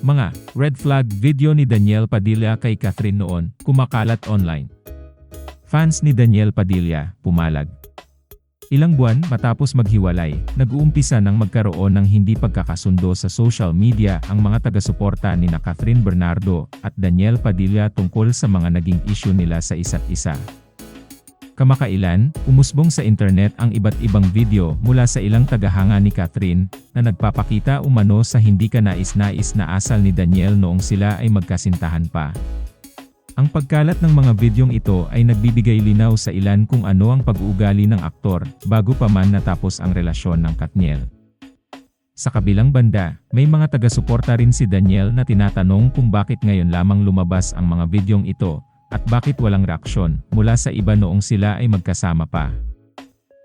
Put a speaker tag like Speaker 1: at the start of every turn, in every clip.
Speaker 1: Mga red flag video ni Daniel Padilla kay Catherine noon, kumakalat online. Fans ni Daniel Padilla, pumalag. Ilang buwan matapos maghiwalay, nag-uumpisa ng magkaroon ng hindi pagkakasundo sa social media ang mga taga-suporta ni na Catherine Bernardo at Daniel Padilla tungkol sa mga naging issue nila sa isa't isa. Kamakailan, umusbong sa internet ang iba't ibang video mula sa ilang tagahanga ni Catherine na nagpapakita umano sa hindi ka nais-nais na asal ni Daniel noong sila ay magkasintahan pa. Ang pagkalat ng mga videong ito ay nagbibigay linaw sa ilan kung ano ang pag-uugali ng aktor bago pa man natapos ang relasyon ng Katniel. Sa kabilang banda, may mga taga-suporta rin si Daniel na tinatanong kung bakit ngayon lamang lumabas ang mga videong ito at bakit walang reaksyon mula sa iba noong sila ay magkasama pa.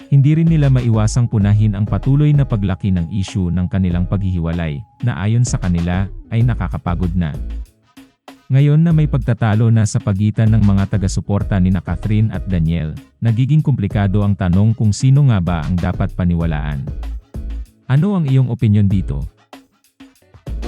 Speaker 1: Hindi rin nila maiwasang punahin ang patuloy na paglaki ng issue ng kanilang paghihiwalay na ayon sa kanila ay nakakapagod na. Ngayon na may pagtatalo na sa pagitan ng mga taga-suporta ni na Catherine at Daniel, nagiging komplikado ang tanong kung sino nga ba ang dapat paniwalaan. Ano ang iyong opinion dito?